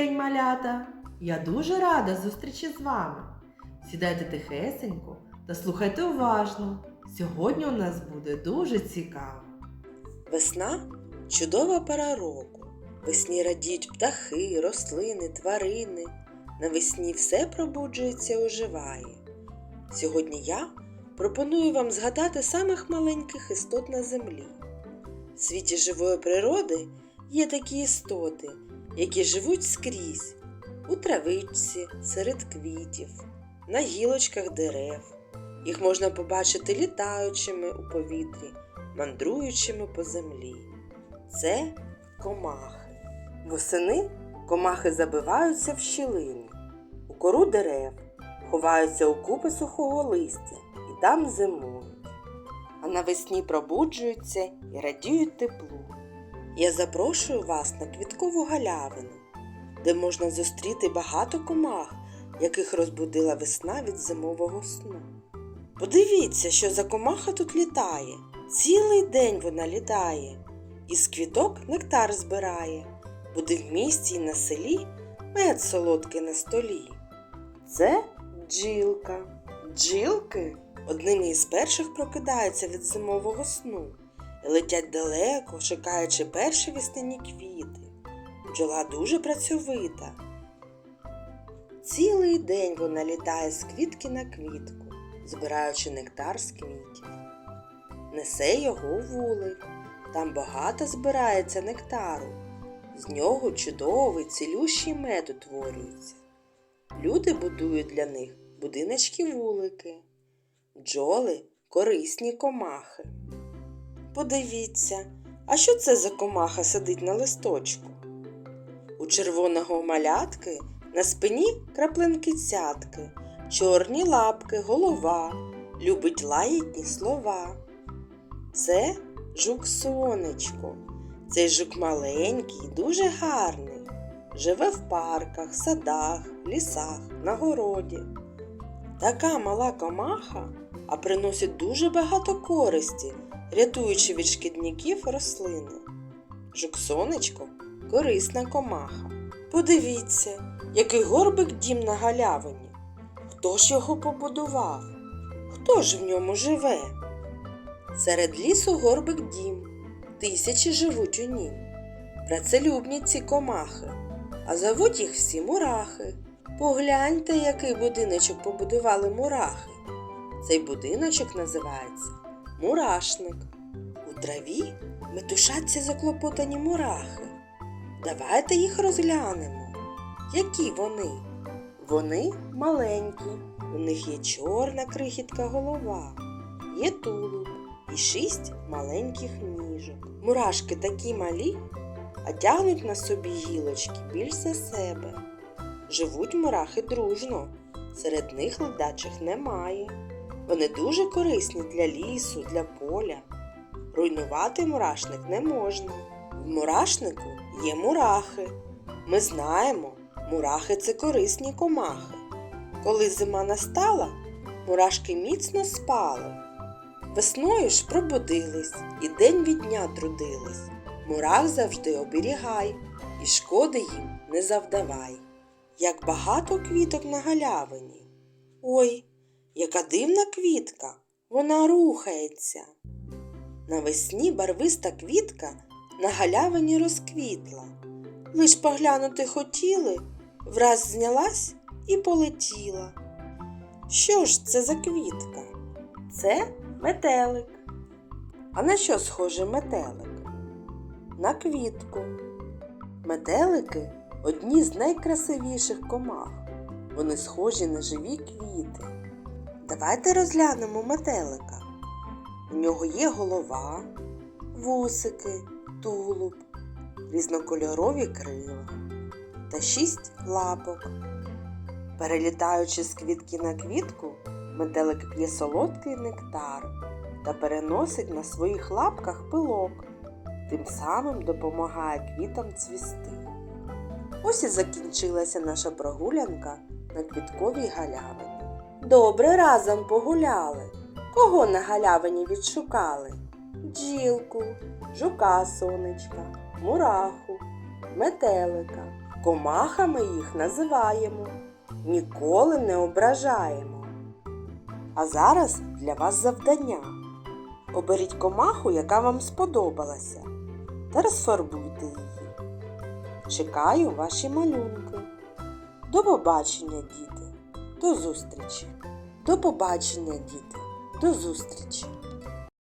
день, малята! Я дуже рада зустрічі з вами. Сідайте тихесенько та слухайте уважно. Сьогодні у нас буде дуже цікаво. Весна чудова пора року. Весні радіють птахи, рослини, тварини. Навесні все пробуджується і оживає. Сьогодні я пропоную вам згадати самих маленьких істот на землі. В світі живої природи є такі істоти, які живуть скрізь у травичці, серед квітів, на гілочках дерев. Їх можна побачити літаючими у повітрі, мандруючими по землі. Це комахи. Восени комахи забиваються в щілині, у кору дерев, ховаються у купи сухого листя і там зимують. А навесні пробуджуються і радіють теплу. Я запрошую вас на квіткову галявину, де можна зустріти багато комах, яких розбудила весна від зимового сну. Подивіться, що за комаха тут літає. Цілий день вона літає, із квіток нектар збирає, буде в місті й на селі мед солодкий на столі. Це бджілка. Бджілки одними із перших прокидаються від зимового сну і летять далеко, шукаючи перші весняні квіти. Бджола дуже працьовита. Цілий день вона літає з квітки на квітку, збираючи нектар з квітів. Несе його у вулик. Там багато збирається нектару. З нього чудовий цілющий мед утворюється. Люди будують для них будиночки вулики, бджоли корисні комахи. Подивіться, а що це за комаха сидить на листочку? У червоного малятки на спині краплинки цятки, чорні лапки, голова, любить лаятні слова. Це жук сонечко. Цей жук маленький, дуже гарний. Живе в парках, садах, лісах, на городі. Така мала комаха, а приносить дуже багато користі, рятуючи від шкідників рослини. Жук сонечко корисна комаха. Подивіться, який горбик дім на галявині. Хто ж його побудував? Хто ж в ньому живе? Серед лісу горбик дім, тисячі живуть у нім. Працелюбні ці комахи, а зовуть їх всі мурахи. Погляньте, який будиночок побудували мурахи. Цей будиночок називається мурашник. У траві метушаться заклопотані мурахи. Давайте їх розглянемо. Які вони? Вони маленькі, у них є чорна крихітка голова, є тулуб і шість маленьких ніжок. Мурашки такі малі, а тягнуть на собі гілочки більш за себе. Живуть мурахи дружно, серед них ледачих немає. Вони дуже корисні для лісу, для поля. Руйнувати мурашник не можна. В мурашнику є мурахи. Ми знаємо, мурахи це корисні комахи. Коли зима настала, мурашки міцно спали. Весною ж пробудились і день від дня трудились. Мурах завжди оберігай і шкоди їм не завдавай. Як багато квіток на галявині. Ой, яка дивна квітка, вона рухається. Навесні барвиста квітка на галявині розквітла. Лиш поглянути хотіли, враз знялась і полетіла. Що ж це за квітка? Це метелик. А на що схожий метелик? На квітку. Метелики одні з найкрасивіших комах. Вони схожі на живі квіти. Давайте розглянемо метелика. У нього є голова, вусики, тулуб, різнокольорові крила та шість лапок. Перелітаючи з квітки на квітку, метелик п'є солодкий нектар та переносить на своїх лапках пилок, тим самим допомагає квітам цвісти. Ось і закінчилася наша прогулянка на квітковій галявині. Добре разом погуляли. Кого на галявині відшукали? Бджілку, жука сонечка, мураху, метелика. Комахами їх називаємо, ніколи не ображаємо. А зараз для вас завдання. Оберіть комаху, яка вам сподобалася, та розфарбуйте її. Чекаю ваші малюнки. До побачення, діти. До зустрічі. До побачення, діти. До зустрічі.